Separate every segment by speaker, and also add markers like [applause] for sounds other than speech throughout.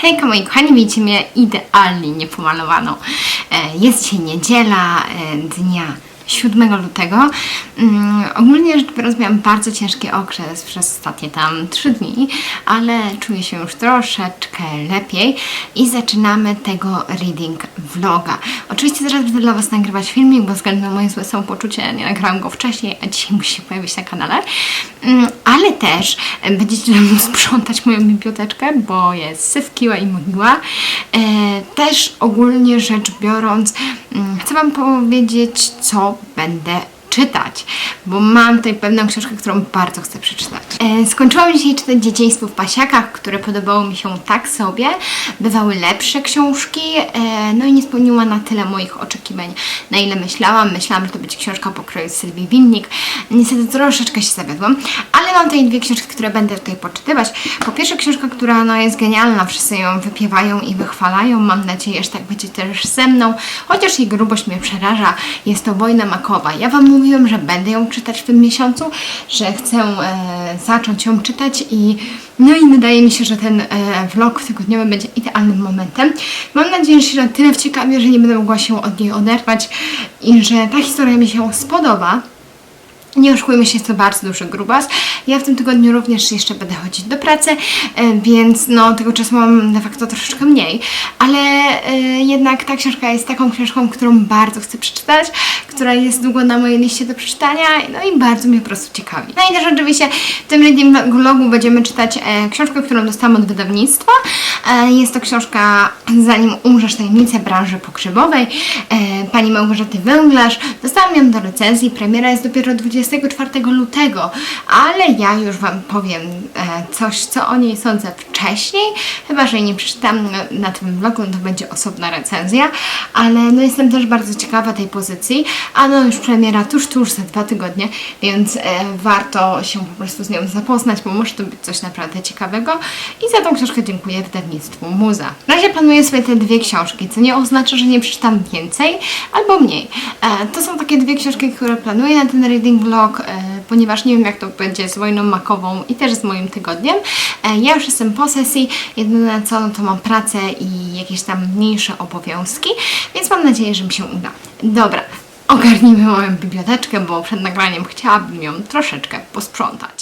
Speaker 1: Hejka moi kochani, widzicie mnie idealnie niepomalowaną. E, Jest dzisiaj niedziela e, dnia 7 lutego. Mm, ogólnie rzecz biorąc miałam bardzo ciężki okres przez ostatnie tam 3 dni, ale czuję się już troszeczkę lepiej i zaczynamy tego reading vloga. Oczywiście zaraz będę dla Was nagrywać filmik, bo ze względu na moje złe samopoczucie nie nagrałam go wcześniej, a dzisiaj musi się pojawić na kanale. Mm, Ale też będziecie mną [laughs] sprzątać moją biblioteczkę, bo jest syfkiła i mgła. E, Też ogólnie rzecz biorąc, mm, chcę Wam powiedzieć, co będę bo mam tutaj pewną książkę, którą bardzo chcę przeczytać. E, skończyłam dzisiaj czytać Dzieciństwo w pasiakach, które podobało mi się tak sobie. Bywały lepsze książki, e, no i nie spełniła na tyle moich oczekiwań, na ile myślałam. Myślałam, że to będzie książka pokroju Sylwii Winnik. Niestety troszeczkę się zawiodłam, ale mam tutaj dwie książki, które będę tutaj poczytywać. Po pierwsze książka, która no, jest genialna, wszyscy ją wypiewają i wychwalają. Mam nadzieję, że tak będzie też ze mną, chociaż jej grubość mnie przeraża. Jest to Wojna Makowa. Ja Wam mówiłam, że będę ją czytać w tym miesiącu, że chcę e, zacząć ją czytać i no i wydaje mi się, że ten e, vlog tygodniowy będzie idealnym momentem. Mam nadzieję, że się na tyle wciekawię, że nie będę mogła się od niej oderwać i że ta historia mi się spodoba. Nie oszukujmy się, to bardzo duży grubas. Ja w tym tygodniu również jeszcze będę chodzić do pracy, e, więc no tego czasu mam de facto troszeczkę mniej, ale e, jednak ta książka jest taką książką, którą bardzo chcę przeczytać, która jest długo na mojej liście do przeczytania, no i bardzo mnie po prostu ciekawi. No i też oczywiście w tym reading vlogu będziemy czytać e, książkę, którą dostałam od wydawnictwa. Jest to książka Zanim umrzesz tajemnice branży pogrzebowej e, pani Małgorzaty Węglarz. Dostałam ją do recenzji, premiera jest dopiero 24 lutego, ale ja już Wam powiem e, coś, co o niej sądzę wcześniej, chyba, że jej nie przeczytam na tym vlogu, no to będzie osobna recenzja, ale no jestem też bardzo ciekawa tej pozycji, a no już premiera tuż, tuż za dwa tygodnie, więc e, warto się po prostu z nią zapoznać, bo może to być coś naprawdę ciekawego. I za tą książkę dziękuję wydawnictwu Muza. Na razie planuję sobie te dwie książki, co nie oznacza, że nie przeczytam więcej albo mniej. E, to są takie dwie książki, które planuję na ten reading vlog, e, ponieważ nie wiem jak to będzie z wojną makową i też z moim tygodniem. E, ja już jestem po sesji, jedyne co no to mam pracę i jakieś tam mniejsze obowiązki, więc mam nadzieję, że mi się uda. Dobra, ogarnijmy moją biblioteczkę, bo przed nagraniem chciałabym ją troszeczkę posprzątać.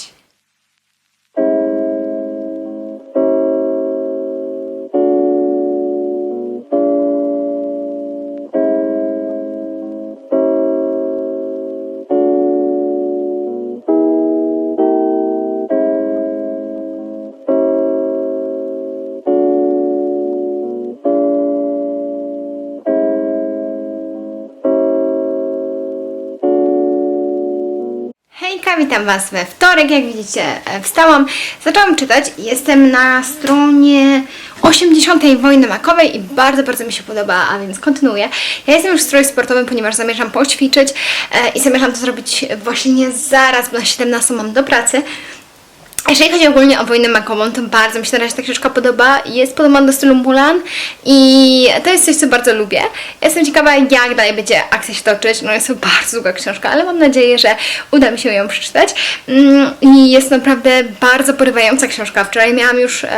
Speaker 1: Witam Was we wtorek. Jak widzicie, e, wstałam, zaczęłam czytać. Jestem na stronie 80. Wojny Makowej i bardzo, bardzo mi się podoba, a więc kontynuuję. Ja jestem już w stroju sportowym, ponieważ zamierzam poćwiczyć e, i zamierzam to zrobić właśnie zaraz, bo na 17 mam do pracy. Jeżeli chodzi ogólnie o wojnę makową, to bardzo mi się na razie ta książka podoba. Jest podobna do stylu Mulan i to jest coś, co bardzo lubię. Jestem ciekawa, jak dalej będzie akcja się toczyć. No jest to bardzo długa książka, ale mam nadzieję, że uda mi się ją przeczytać. Mm, I jest naprawdę bardzo porywająca książka. Wczoraj miałam już e,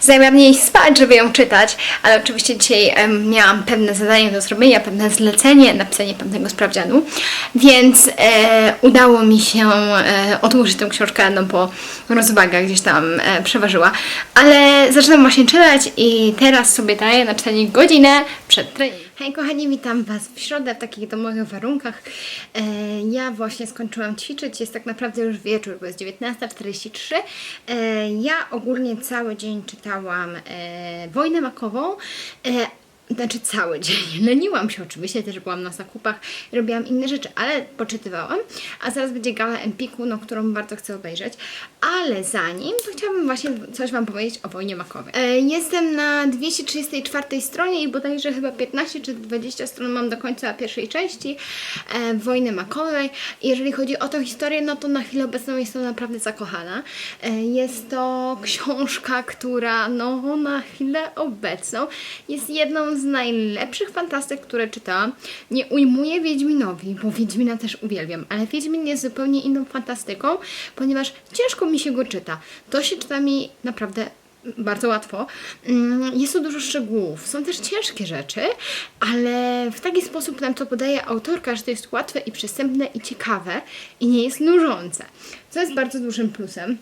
Speaker 1: zamiar spać, żeby ją czytać, ale oczywiście dzisiaj e, miałam pewne zadanie do zrobienia, pewne zlecenie, napisanie pewnego sprawdzianu, więc e, udało mi się e, odłożyć tę książkę, no bo rozwaga gdzieś tam e, przeważyła. Ale zaczynam właśnie czytać i teraz sobie daję na czytanie godzinę przed treningiem. Hej kochani, witam Was w środę w takich domowych warunkach. E, ja właśnie skończyłam ćwiczyć, jest tak naprawdę już wieczór, bo jest 19.43. E, ja ogólnie cały dzień czytałam e, Wojnę Makową. E, znaczy cały dzień. [laughs] Leniłam się oczywiście, też byłam na zakupach, robiłam inne rzeczy, ale poczytywałam. A zaraz będzie gala Empiku, no, którą bardzo chcę obejrzeć. Ale zanim, to chciałabym właśnie coś Wam powiedzieć o wojnie makowej. E, jestem na 234 stronie i bodajże chyba 15 czy 20 stron mam do końca pierwszej części e, wojny makowej. Jeżeli chodzi o tę historię, no to na chwilę obecną jestem naprawdę zakochana. E, jest to książka, która no na chwilę obecną jest jedną z najlepszych fantastyk, które czytałam. Nie ujmuję Wiedźminowi, bo Wiedźmina też uwielbiam, ale Wiedźmin jest zupełnie inną fantastyką, ponieważ ciężko mi się go czyta. To się czyta mi naprawdę bardzo łatwo. Mm, Jest tu dużo szczegółów. Są też ciężkie rzeczy, ale w taki sposób nam to podaje autorka, że to jest łatwe i przystępne i ciekawe i nie jest nużące. Co jest bardzo dużym plusem.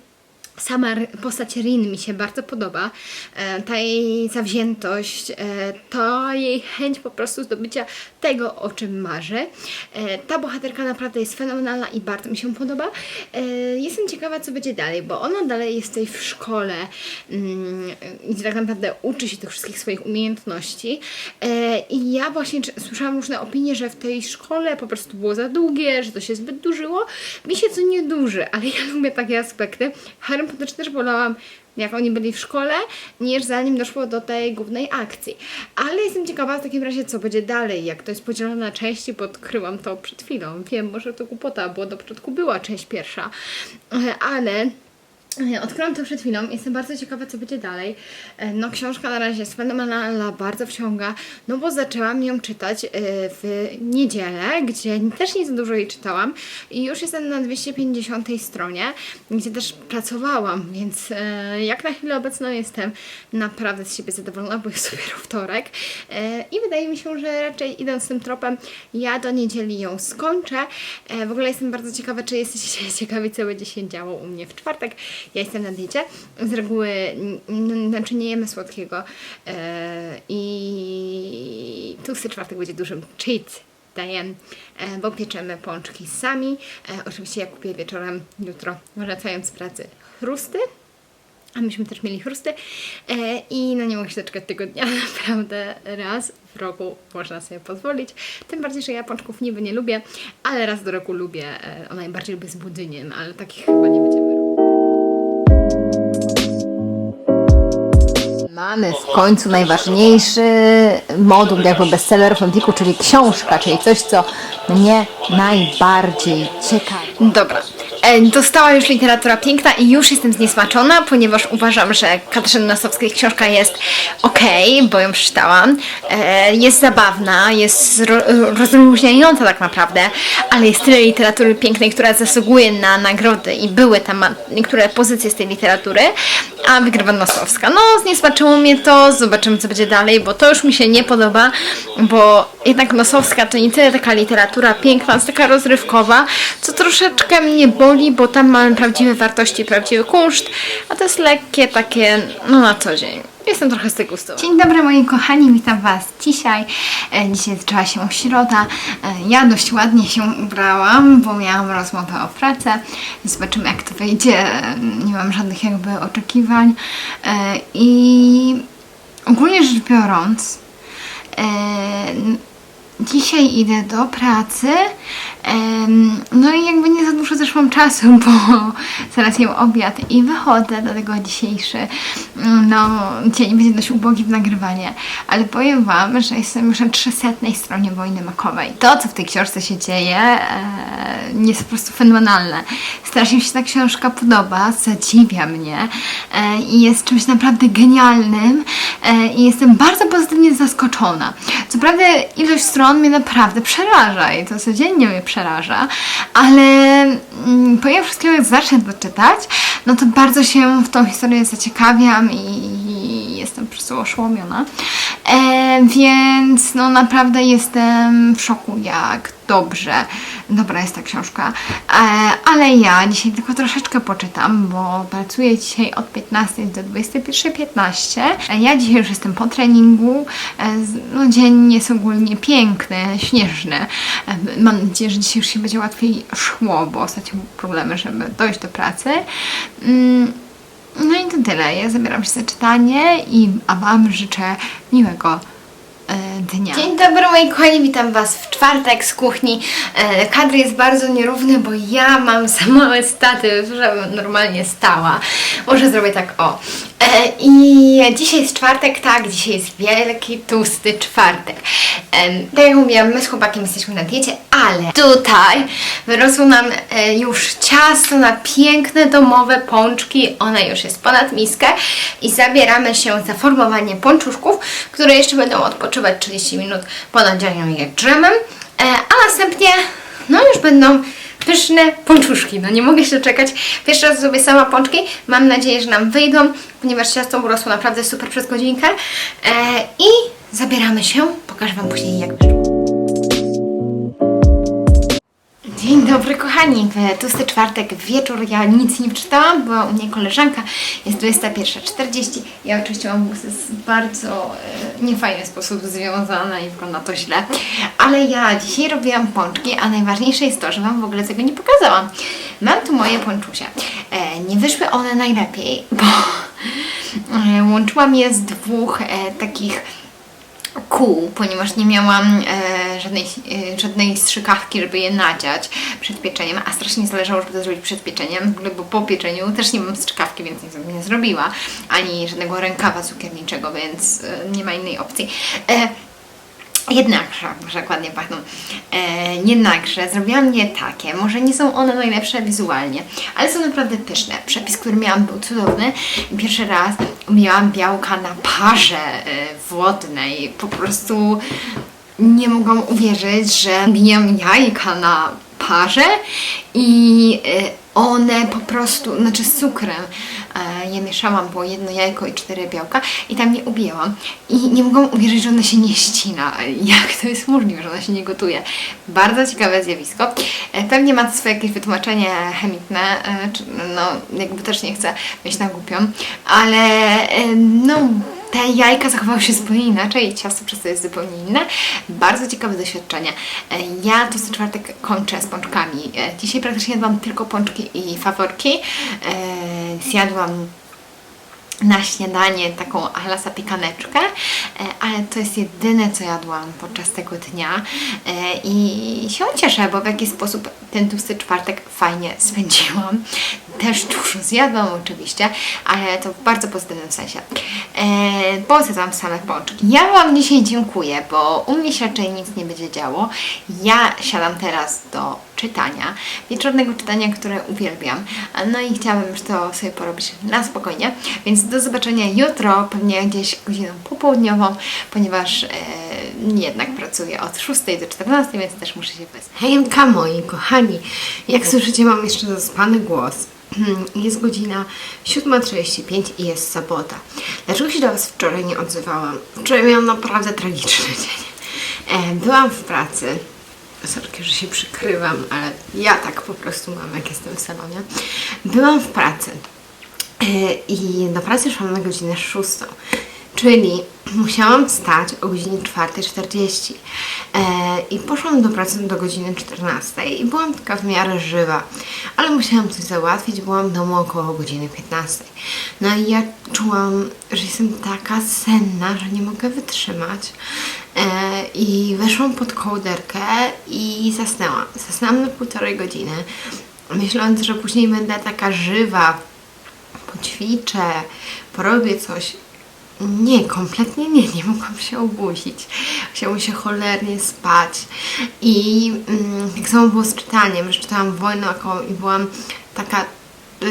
Speaker 1: Sama postać Rin mi się bardzo podoba. E, ta jej zawziętość, e, to jej chęć po prostu zdobycia tego, o czym marzy. E, ta bohaterka naprawdę jest fenomenalna i bardzo mi się podoba. Jestem ciekawa, co będzie dalej, bo ona dalej jest tutaj w szkole mm, i tak naprawdę uczy się tych wszystkich swoich umiejętności. I ja właśnie słyszałam różne opinie, że w tej szkole po prostu było za długie, że to się zbyt dłużyło. Mi się co nie duży, ale ja lubię takie aspekty. Potter też wolałam jak oni byli w szkole, niż zanim doszło do tej głównej akcji. Ale jestem ciekawa w takim razie, co będzie dalej, jak to jest podzielone na części, bo odkryłam to przed chwilą. Wiem, może to głupota, bo do początku była część pierwsza, ale Odkryłam to przed chwilą, jestem bardzo ciekawa, co będzie dalej. E, No, książka na razie jest fenomenalna, bardzo wciąga, no bo zaczęłam ją czytać e, w niedzielę, gdzie też nie za dużo jej czytałam i już jestem na 250 stronie, gdzie też pracowałam, więc e, jak na chwilę obecną jestem naprawdę z siebie zadowolona, bo jest dopiero wtorek i wydaje mi się, że raczej idąc tym tropem, ja do niedzieli ją skończę. W ogóle jestem bardzo ciekawa, czy jesteście [laughs] ciekawi, co będzie się działo u mnie w czwartek. Ja jestem na diecie. Z reguły znaczy nie jemy słodkiego e, i tłusty czwartek będzie dużym cheat dayem, e, bo pieczemy pączki sami. E, Oczywiście ja kupię wieczorem, jutro wracając z pracy chrusty. A myśmy też mieli chrusty i no nie mogę się tego dnia, [laughs] naprawdę raz w roku można sobie pozwolić. Tym bardziej, że ja pączków niby nie lubię, ale raz do roku lubię, e, a najbardziej lubię z budyniem, ale takich chyba nie będziemy Mamy w końcu najważniejszy moduł jakby bestseller w Antiku, czyli książka, czyli coś, co mnie najbardziej ciekawi. Dobra. Dostała już literatura piękna i już jestem zniesmaczona, ponieważ uważam, że Katarzyny Nosowskiej książka jest okej, bo ją przeczytałam. E, Jest zabawna, jest ro- rozluźniająca tak naprawdę, ale jest tyle literatury pięknej, która zasługuje na nagrody i były tam niektóre pozycje z tej literatury, a wygrywa Nosowska. No, zniesmaczyło mnie to, zobaczymy co będzie dalej, bo to już mi się nie podoba, bo jednak Nosowska to nie tyle taka literatura piękna, jest taka rozrywkowa, co troszeczkę mnie boli, bo tam mamy prawdziwe wartości, prawdziwy kunszt, a to jest lekkie takie, no na co dzień. Jestem trochę z tego. Dzień dobry moi kochani, witam Was dzisiaj. E, Dzisiaj zaczęła się środa. E, Ja dość ładnie się ubrałam, bo miałam rozmowę o pracę. Zobaczymy jak to wyjdzie. E, Nie mam żadnych jakby oczekiwań. I ogólnie rzecz biorąc, Dzisiaj idę do pracy, no i jakby nie za dużo też mam czasu, [laughs] bo zaraz jem obiad i wychodzę, dlatego dzisiejszy mm, no, dzień będzie dość ubogi w nagrywanie, ale powiem Wam, że jestem już na 300 stronie Wojny Makowej. To, co w tej książce się dzieje, e, jest po prostu fenomenalne. Strasznie mi się ta książka podoba, zadziwia mnie e, i jest czymś naprawdę genialnym e, i jestem bardzo pozytywnie zaskoczona. Co prawda ilość stron mnie naprawdę przeraża i to codziennie mnie przeraża, ale mm, wszystkiego jak zacznę to czytać, no to bardzo się w tą historię zaciekawiam i jestem po prostu oszołomiona. E, więc no naprawdę jestem w szoku, jak dobrze, dobra jest ta książka. E, ale ja dzisiaj tylko troszeczkę poczytam, bo pracuję dzisiaj od 15 do 21.15. E, Ja dzisiaj już jestem po treningu. E, no, dzień jest ogólnie piękny, śnieżny. Mam nadzieję, że dzisiaj już się będzie łatwiej szło, bo ostatnio były problemy, żeby dojść do pracy. Mm, no i to tyle. Ja zabieram się za czytanie i a Wam życzę miłego dnia. Dzień dobry moi kochani, witam Was w czwartek z kuchni. E, kadr jest bardzo nierówny, bo ja mam za małe staty, żebym normalnie stała. Może zrobię tak o. E, I dzisiaj jest czwartek, tak, dzisiaj jest wielki, tłusty czwartek. Em, tak jak mówiłam, my z chłopakiem jesteśmy na diecie, ale tutaj wyrosło nam e, już ciasto na piękne domowe pączki. Ona już jest ponad miskę i zabieramy się za formowanie pączuszków, które jeszcze będą odpoczywać 30 minut po nadzianiu je drzemem, e, a następnie no już będą pyszne pączuszki. No nie mogę się doczekać. Pierwszy raz zrobię sama pączki. Mam nadzieję, że nam wyjdą, ponieważ ciasto urosło naprawdę super przez godzinkę. E, I zabieramy się. Pokażę Wam później jak wyszło. Dzień dobry kochani, w tłusty czwartek wieczór, ja nic nie przeczytałam, była u mnie koleżanka, jest 21.40, ja oczywiście mam włosy w bardzo e, niefajny sposób związane i wygląda to źle, ale ja dzisiaj robiłam pączki, a najważniejsze jest to, że Wam w ogóle tego nie pokazałam. Mam tu moje pączusie, e, nie wyszły one najlepiej, bo e, łączyłam je z dwóch e, takich kół, ponieważ nie miałam e, żadnej, e, żadnej strzykawki, żeby je nadziać przed pieczeniem, a strasznie zależało, żeby to zrobić przed pieczeniem, bo po pieczeniu też nie mam strzykawki, więc nic bym nie zrobiła, ani żadnego rękawa cukierniczego, więc e, nie ma innej opcji. E, Jednakże, może jak ładnie pachną, e, jednakże zrobiłam je takie, może nie są one najlepsze wizualnie, ale są naprawdę pyszne. Przepis, który miałam był cudowny. Pierwszy raz miałam białka na parze e, wodnej, po prostu nie mogłam uwierzyć, że bijam jajka na parze i e, one po prostu, znaczy z cukrem je mieszałam, było jedno jajko i cztery białka i tam je ubijałam i nie mogłam uwierzyć, że ona się nie ścina. Jak to jest możliwe, że ona się nie gotuje? Bardzo ciekawe zjawisko. E, pewnie ma to swoje jakieś wytłumaczenie chemiczne, e, no jakby też nie chcę być na głupią, ale e, no te jajka zachowały się zupełnie inaczej i ciasto przez to jest zupełnie inne. Bardzo ciekawe doświadczenie. E, Ja to co czwartek kończę z pączkami. E, Dzisiaj praktycznie jadłam tylko pączki i faworki. E, Zjadłam na śniadanie taką alasa pikaneczkę, e, ale to jest jedyne, co jadłam podczas tego dnia e, i się cieszę, bo w jakiś sposób ten tłusty czwartek fajnie spędziłam. Też dużo zjadłam oczywiście, ale to w bardzo pozytywnym sensie, e, bo zjadłam same pączki. Ja Wam dzisiaj dziękuję, bo u mnie się raczej nic nie będzie działo. Ja siadam teraz do czytania, wieczornego czytania, które uwielbiam. No i chciałabym już to sobie porobić na spokojnie, więc do zobaczenia jutro, pewnie gdzieś godziną popołudniową, ponieważ e, jednak pracuję od 6 do 14, więc też muszę się wysłać.
Speaker 2: Hejka moi kochani, jak słyszycie mam jeszcze zaspany głos. [clears throat] Jest godzina 7.35 i jest sobota. Dlaczego się do Was wczoraj nie odzywałam? Wczoraj miałam naprawdę tragiczny dzień. E, Byłam w pracy. Sorry, że się przykrywam, ale ja tak po prostu mam, jak jestem w salonie. Byłam w pracy e, i do pracy szłam na godzinę 6. Czyli [clears throat] musiałam wstać o godzinie 4.40 e, i poszłam do pracy do godziny 14 i byłam taka w miarę żywa, ale musiałam coś załatwić, byłam w domu około godziny 15. No i ja czułam, że jestem taka senna, że nie mogę wytrzymać e, i weszłam pod kołderkę i zasnęłam. Zasnęłam na półtorej godziny, myśląc, że później będę taka żywa, poćwiczę, porobię coś. Nie, kompletnie nie, nie mogłam się obudzić. Chciało się cholernie spać. I mm, tak samo było z czytaniem, że czytałam Wojnę i byłam taka yy,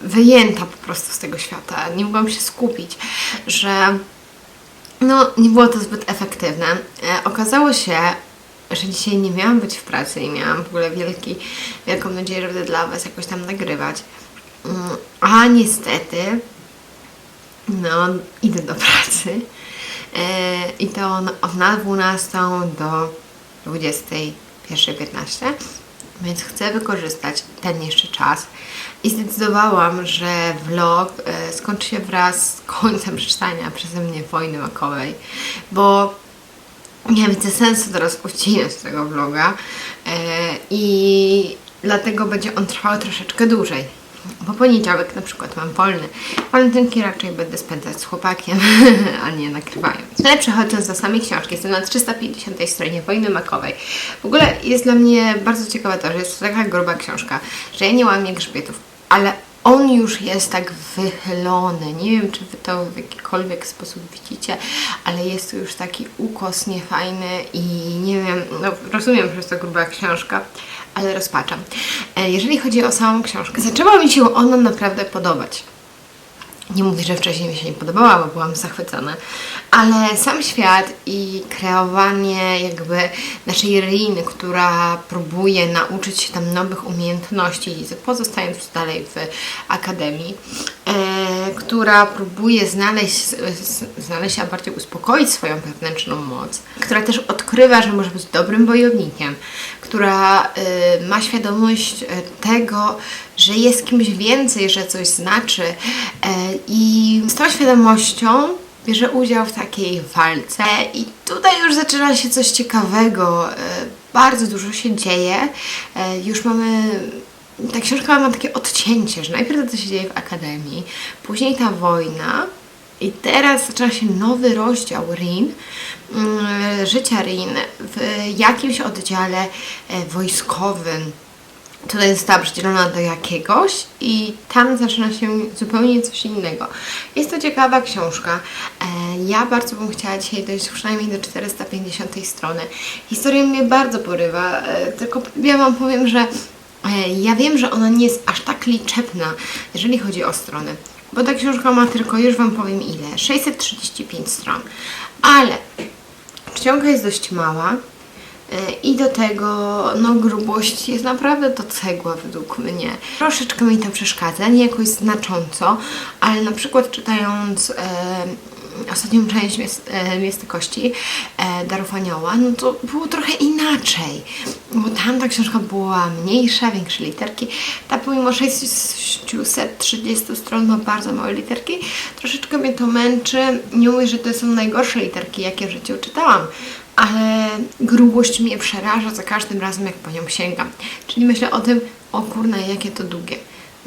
Speaker 2: wyjęta po prostu z tego świata. Nie mogłam się skupić, że no, nie było to zbyt efektywne. E, okazało się, że dzisiaj nie miałam być w pracy i miałam w ogóle wielki, wielką nadzieję, że będę dla Was jakoś tam nagrywać. Mm, A niestety, no, idę do pracy. E, i to na- od na 12 do 21.15, więc chcę wykorzystać ten jeszcze czas. I zdecydowałam, że vlog e, skończy się wraz z końcem przeczytania przeze mnie Wojny Makowej, bo nie widzę sensu teraz ucinać tego vloga. E, i dlatego będzie on trwał troszeczkę dłużej. Bo poniedziałek na przykład mam wolny. Walentynki raczej będę spędzać z chłopakiem, [laughs] a nie nagrywając. Ale przechodząc do samej książki, jestem na 350 stronie Wojny Makowej. W ogóle jest dla mnie bardzo ciekawe to, że jest to taka gruba książka, że ja nie łamię grzbietów, ale on już jest tak wychylony. Nie wiem, czy wy to w jakikolwiek sposób widzicie, ale jest tu już taki ukos niefajny i nie wiem, no rozumiem, że jest to gruba książka, ale rozpaczam. E, Jeżeli chodzi o samą książkę, zaczęła mi się ona naprawdę podobać. Nie mówię, że wcześniej mi się nie podobała, bo byłam zachwycona, ale sam świat i kreowanie jakby naszej Reiny, która próbuje nauczyć się tam nowych umiejętności, pozostając dalej w akademii, e, która próbuje znaleźć, znaleźć, a bardziej uspokoić swoją wewnętrzną moc, która też odkrywa, że może być dobrym wojownikiem, która e, ma świadomość e, tego, że jest kimś więcej, że coś znaczy e, i z tą świadomością bierze udział w takiej walce i tutaj już zaczyna się coś ciekawego. Bardzo dużo się dzieje. Już mamy ta książka ma takie odcięcie, że najpierw to się dzieje w akademii, później ta wojna i teraz zaczyna się nowy rozdział Rin, mm, życia Rin w jakimś oddziale e, wojskowym. Tutaj została przydzielona do jakiegoś i tam zaczyna się zupełnie coś innego. Jest to ciekawa książka. E, Ja bardzo bym chciała dzisiaj dojść przynajmniej do 450 strony. Historia mnie bardzo porywa, e, tylko ja Wam powiem, że ja wiem, że ona nie jest aż tak liczebna, jeżeli chodzi o strony. Bo ta książka ma tylko, już Wam powiem ile, 635 stron. Ale czcionka jest dość mała. E, I do tego, no, grubość jest naprawdę to cegła według mnie. Troszeczkę mi to przeszkadza, nie jakoś znacząco, ale na przykład czytając e, ostatnią część Miast, e, Kości, e, Darów Anioła, no to było trochę inaczej, bo tamta książka była mniejsza, większe literki, ta pomimo 630 stron ma bardzo małe literki, troszeczkę mnie to męczy, nie mówię, że to są najgorsze literki, jakie w życiu czytałam, ale grubość mnie przeraża za każdym razem, jak po nią sięgam. Czyli myślę o tym, o kurna, jakie to długie.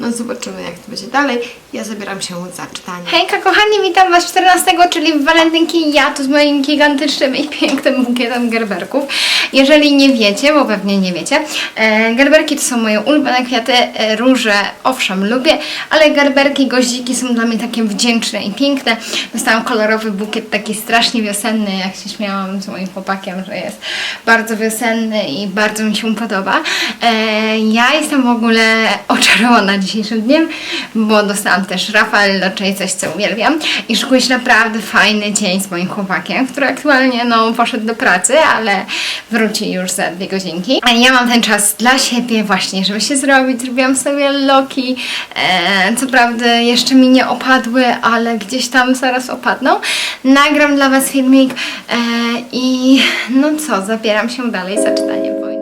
Speaker 2: No zobaczymy, jak to będzie dalej. Ja zabieram się za czytanie.
Speaker 1: Hejka kochani, witam Was 14, czyli w walentynki. Ja tu z moim gigantycznym i pięknym bukietem gerberków. Jeżeli nie wiecie, bo pewnie nie wiecie, e, gerberki to są moje ulubione kwiaty. E, róże owszem lubię, ale gerberki, goździki są dla mnie takie wdzięczne i piękne. Dostałam kolorowy bukiet, taki strasznie wiosenny, jak się śmiałam z moim chłopakiem, że jest bardzo wiosenny i bardzo mi się podoba. E, ja jestem w ogóle [laughs] oczarowana dzisiejszym dniem, bo dostałam też Raffaello, czyli coś, co uwielbiam. I szykuję się naprawdę fajny dzień z moim chłopakiem, który aktualnie no, poszedł do pracy, ale wróci już za dwie godzinki. A ja mam ten czas dla siebie właśnie, żeby się zrobić. Zrobiłam sobie loki. E, co prawda jeszcze mi nie opadły, ale gdzieś tam zaraz opadną. Nagram dla Was filmik e, i no co, zabieram się dalej za czytaniem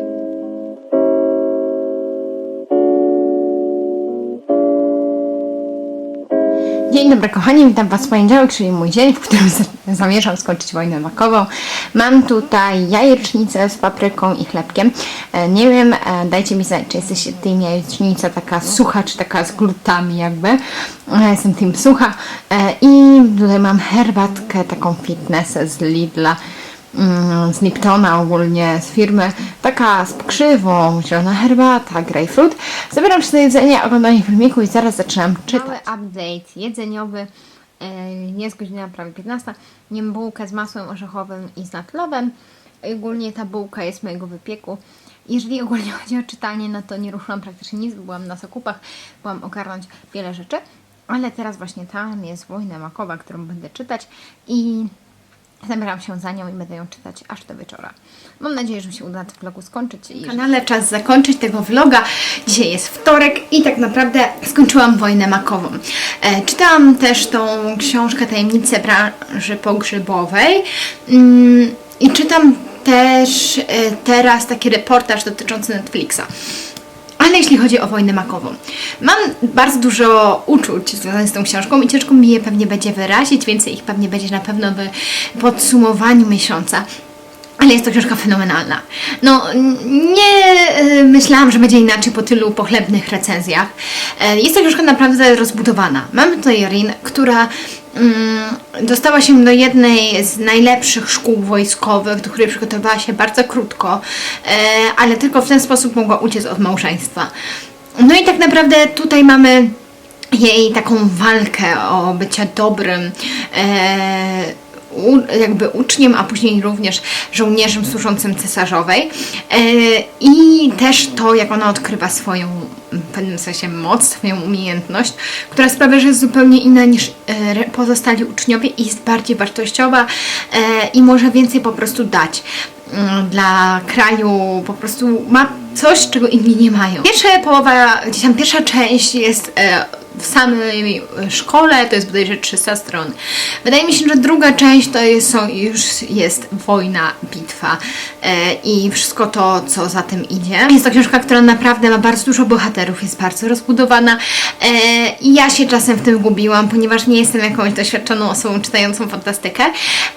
Speaker 1: Dzień dobry kochani, witam Was w poniedziałek, czyli mój dzień, w którym zamierzam skończyć wojnę makową. Mam tutaj jajecznicę z papryką i chlebkiem. E, Nie wiem, e, dajcie mi znać, czy jesteście team jajecznica taka sucha, czy taka z glutami jakby. E, Jestem team sucha. I tutaj mam herbatkę taką fitness z Lidla z Liptona ogólnie, z firmy, taka z pokrzywą, zielona herbata, grapefruit. Zabieram się do jedzenia, oglądanie filmiku i zaraz zaczynam czytać. Mały update jedzeniowy. E, Jest godzina prawie 15. Jem bułkę z masłem orzechowym i z natlowem. Ogólnie ta bułka jest mojego wypieku. Jeżeli ogólnie [laughs] chodzi o czytanie, no to nie ruszyłam praktycznie nic, byłam na zakupach, byłam ogarnąć wiele rzeczy. Ale teraz właśnie tam jest wojna makowa, którą będę czytać i Zabieram się za nią i będę ją czytać aż do wieczora. Mam nadzieję, że mi się uda w vlogu skończyć. I kanale czas zakończyć tego vloga. Dzisiaj jest wtorek i tak naprawdę skończyłam wojnę makową. E, czytałam też tą książkę Tajemnice branży pogrzebowej mm, i czytam też e, teraz taki reportaż dotyczący Netflixa. Ale jeśli chodzi o wojnę makową, mam bardzo dużo uczuć związanych z tą książką i ciężko mi je pewnie będzie wyrazić, więcej ich pewnie będzie na pewno w podsumowaniu miesiąca. Ale jest to książka fenomenalna. No, nie y, myślałam, że będzie inaczej po tylu pochlebnych recenzjach. E, Jest to książka naprawdę rozbudowana. Mamy tutaj Rin, która dostała się do jednej z najlepszych szkół wojskowych, do której przygotowała się bardzo krótko, e, ale tylko w ten sposób mogła uciec od małżeństwa. No i tak naprawdę tutaj mamy jej taką walkę o bycie dobrym, e, jakby uczniem, a później również żołnierzem służącym cesarzowej. E, I też to, jak ona odkrywa swoją w pewnym sensie moc, swoją umiejętność, która sprawia, że jest zupełnie inna niż e, pozostali uczniowie i jest bardziej wartościowa e, i może więcej po prostu dać mm, dla kraju, po prostu ma coś, czego inni nie mają. Pierwsza połowa, gdzieś tam pierwsza część jest w samej e, szkole, to jest bodajże 300 stron. Wydaje mi się, że druga część to jest, są, już jest wojna, bitwa e, i wszystko to, co za tym idzie. Jest to książka, która naprawdę ma bardzo dużo bohaterów, jest bardzo rozbudowana e, i ja się czasem w tym gubiłam, ponieważ nie jestem jakąś doświadczoną osobą czytającą fantastykę,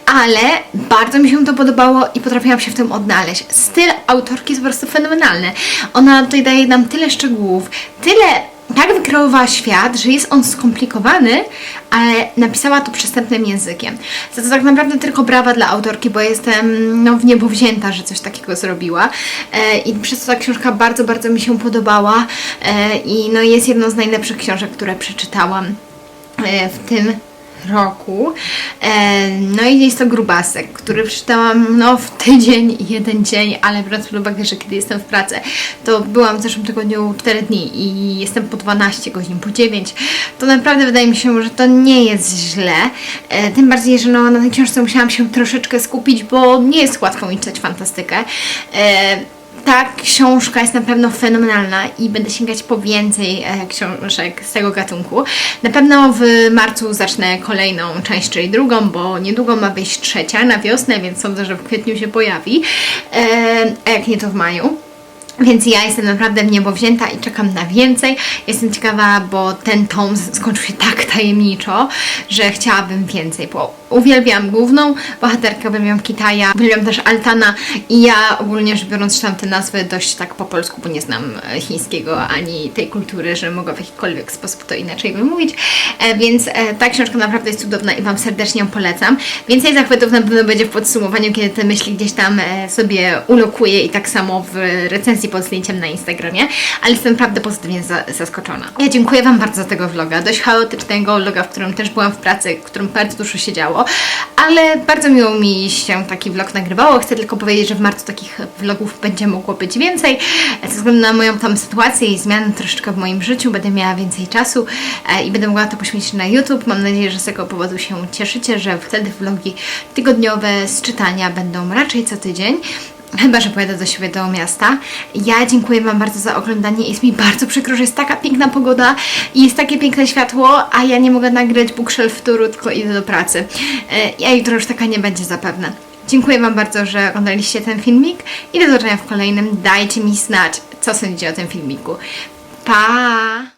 Speaker 1: ale bardzo mi się to podobało i potrafiłam się w tym odnaleźć. Styl autorki jest po prostu fenomenalny. Ona tutaj daje nam tyle szczegółów, tyle tak wykreowała świat, że jest on skomplikowany, ale napisała to przystępnym językiem. Za to tak naprawdę tylko brawa dla autorki, bo jestem no, w niebo wzięta, że coś takiego zrobiła. E, I przez to ta książka bardzo, bardzo mi się podobała e, i no, jest jedną z najlepszych książek, które przeczytałam e, w tym roku. E, no i jest to Grubasek, który przeczytałam no, w tydzień, jeden dzień, ale biorąc pod uwagę, że kiedy jestem w pracy, to byłam w zeszłym tygodniu 4 dni i jestem po 12 godzin, po 9, to naprawdę wydaje mi się, że to nie jest źle. E, tym bardziej, że no, na tej książce musiałam się troszeczkę skupić, bo nie jest łatwo mi czytać fantastykę. Ta książka jest na pewno fenomenalna i będę sięgać po więcej e, książek z tego gatunku. Na pewno w marcu zacznę kolejną część, czyli drugą, bo niedługo ma wyjść trzecia na wiosnę, więc sądzę, że w kwietniu się pojawi, e, a jak nie to w maju. Więc ja jestem naprawdę w niebo wzięta i czekam na więcej. Jestem ciekawa, bo ten tom skończył się tak tajemniczo, że chciałabym więcej, bo uwielbiam główną bohaterkę, uwielbiam Kitaja, uwielbiam też Altana i ja ogólnie rzecz biorąc czytam te nazwy dość tak po polsku, bo nie znam e, chińskiego ani tej kultury, że mogę w jakikolwiek sposób to inaczej wymówić, e, więc e, ta książka naprawdę jest cudowna i Wam serdecznie ją polecam. Więcej zachwytów na pewno będzie w podsumowaniu, kiedy te myśli gdzieś tam e, sobie ulokuję i tak samo w recenzji pod zdjęciem na Instagramie, ale jestem naprawdę pozytywnie za zaskoczona. Ja dziękuję Wam bardzo za tego vloga, dość chaotycznego vloga, w którym też byłam w pracy, w którym bardzo dużo się działo, ale bardzo miło mi się taki vlog nagrywało. Chcę tylko powiedzieć, że w marcu takich vlogów będzie mogło być więcej, ze względu na moją tam sytuację i zmiany troszeczkę w moim życiu, będę miała więcej czasu e, i będę mogła to poświęcić na YouTube. Mam nadzieję, że z tego powodu się cieszycie, że wtedy vlogi tygodniowe z czytania będą raczej co tydzień. Chyba, że pojadę do siebie do miasta. Ja dziękuję Wam bardzo za oglądanie. Jest mi bardzo przykro, że jest taka piękna pogoda i jest takie piękne światło, a ja nie mogę nagrać bookshelf touru, tylko idę do pracy. E, Ja jutro już taka nie będzie zapewne. Dziękuję Wam bardzo, że oglądaliście ten filmik i do zobaczenia w kolejnym. Dajcie mi znać, co sądzicie o tym filmiku. Pa!